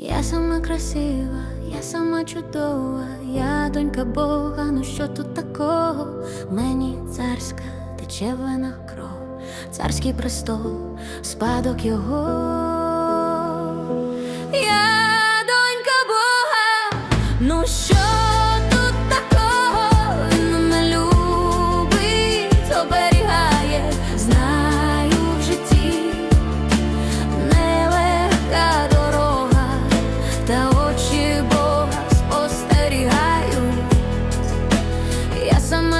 Я сама красива, я сама чудова, я донька Бога, ну що тут такого? Мені царська тече вина кров, царський престол, спадок його.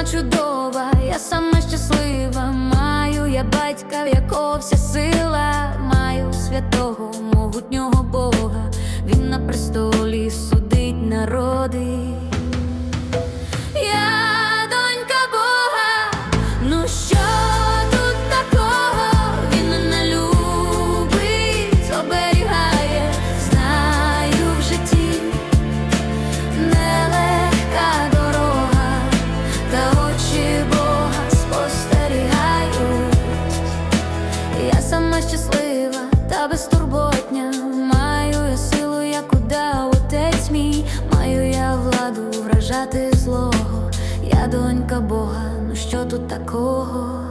Чудова, я сама щаслива, маю я батька, в якого вся сила, маю святого, могутнього Бога, він на престолі судить народи. Щаслива та безтурботня, маю я силу, як удав отець мій, маю я владу вражати злого. Я донька Бога, ну що тут такого?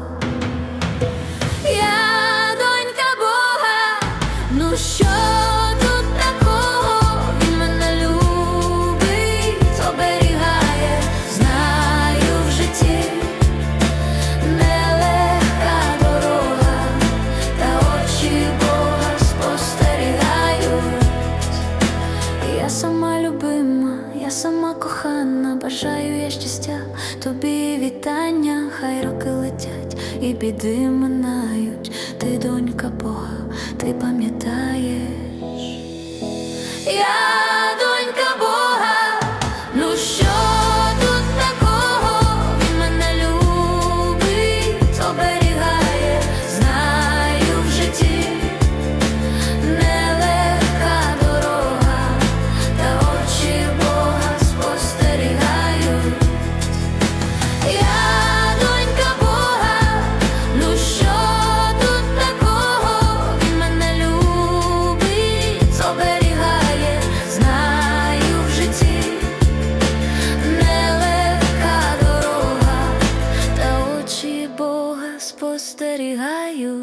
Я сама любима, я сама кохана, бажаю я щастя, тобі вітання, хай роки летять і біди минають. Ти донька Бога, ти. posterihaju.